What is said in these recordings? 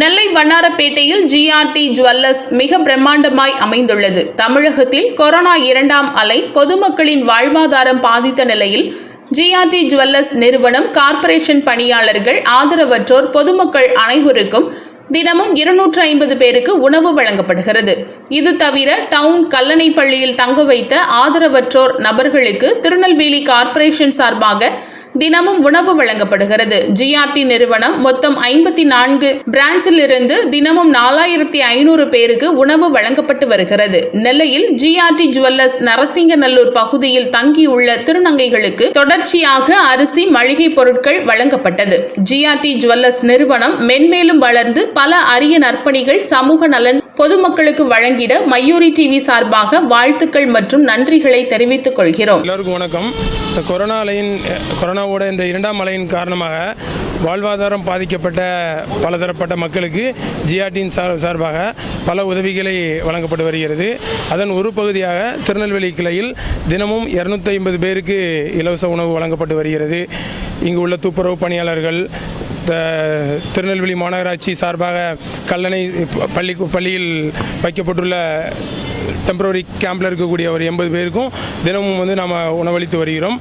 நெல்லை வண்ணாரப்பேட்டையில் GRT jewellers மிக பிரம்மாண்டமாய் அமைந்துள்ளது. தமிழகத்தில் கொரோனா இரண்டாம் அலை பொதுமக்களின் வாழ்வாதாரம் பாதித்த நிலையில் ஜிஆர்டி ஜுவல்லர்ஸ் நிறுவனம் கார்ப்பரேஷன் பணியாளர்கள் ஆதரவற்றோர் பொதுமக்கள் அனைவருக்கும் தினமும் இருநூற்று ஐம்பது பேருக்கு உணவு வழங்கப்படுகிறது. இது தவிர டவுன் கல்லணை பள்ளியில் தங்க வைத்த ஆதரவற்றோர் நபர்களுக்கு திருநெல்வேலி கார்ப்பரேஷன் சார்பாக தினமும் உணவு வழங்கப்படுகிறது. ஜிஆர்டி நிறுவனம் மொத்தம் ஐம்பத்தி நான்கு பிரான்ச்சில் இருந்து தினமும் நாலாயிரத்தி ஐநூறு பேருக்கு உணவு வழங்கப்பட்டு வருகிறது. நெல்லையில் ஜிஆர்டி ஜுவல்லர்ஸ் நரசிங்கநல்லூர் பகுதியில் தங்கியுள்ள திருநங்கைகளுக்கு தொடர்ச்சியாக அரிசி மளிகை பொருட்கள் வழங்கப்பட்டது. ஜிஆர்டி ஜுவல்லர்ஸ் நிறுவனம் மென்மேலும் வளர்ந்து பல அரிய நற்பணிகள் சமூக நலன் பொதுமக்களுக்கு வழங்கிட மயூரி டிவி சார்பாக வாழ்த்துக்கள் மற்றும் நன்றிகளை தெரிவித்துக் கொள்கிறோம். எல்லோருக்கும் வணக்கம். இந்த கொரோனா அலையின் கொரோனாவோட இந்த இரண்டாம் அலையின் காரணமாக வாழ்வாதாரம் பாதிக்கப்பட்ட பலதரப்பட்ட மக்களுக்கு ஜிஆர்டியின் சார் சார்பாக பல உதவிகளை வழங்கப்பட்டு வருகிறது. அதன் ஒரு பகுதியாக திருநெல்வேலி கிளையில் தினமும் இரநூத்தி ஐம்பது பேருக்கு இலவச உணவு வழங்கப்பட்டு வருகிறது. இங்கு உள்ள துப்புரவு பணியாளர்கள் த திருநெல்வேலி மாநகராட்சி சார்பாக கல்லணை பள்ளி பள்ளியில் வைக்கப்பட்டுள்ள டெம்பரரி கேம்பில் இருக்கக்கூடிய ஒரு எண்பது பேருக்கும் தினமும் வந்து நாம் உணவளித்து வருகிறோம்.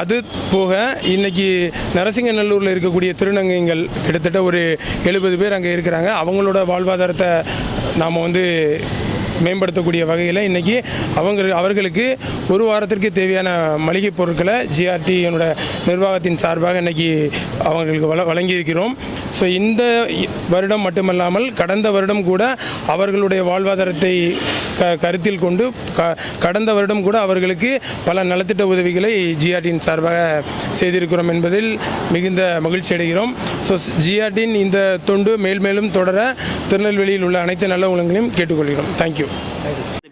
அது போக இன்னைக்கு நரசிங்கநல்லூரில் இருக்கக்கூடிய திருநங்கைகள் கிட்டத்தட்ட ஒரு எழுபது பேர் அங்கே இருக்கிறாங்க. அவங்களோட வாழ்வாதாரத்தை நாம் வந்து மேம்படுத்தக்கூடிய வகையில் இன்றைக்கி அவங்க அவர்களுக்கு ஒரு வாரத்திற்கு தேவையான மளிகை பொருட்களை ஜிஆர்டியினோட நிர்வாகத்தின் சார்பாக இன்றைக்கி அவங்களுக்கு வள வழங்கியிருக்கிறோம். ஸோ இந்த வருடம் மட்டுமல்லாமல் கடந்த வருடம் கூட அவர்களுடைய வாழ்வாதாரத்தை கருத்தில் கொண்டு க கடந்த வருடம் கூட அவர்களுக்கு பல நலத்திட்ட உதவிகளை ஜிஆர்டியின் சார்பாக செய்திருக்கிறோம் என்பதில் மிகுந்த மகிழ்ச்சி அடைகிறோம். ஸோ ஜிஆர்டியின் இந்த தொண்டு மேல் மேலும் தொடர திருநெல்வேலியில் உள்ள அனைத்து நல்ல உலகங்களையும் கேட்டுக்கொள்கிறோம். தேங்க்யூ இந்த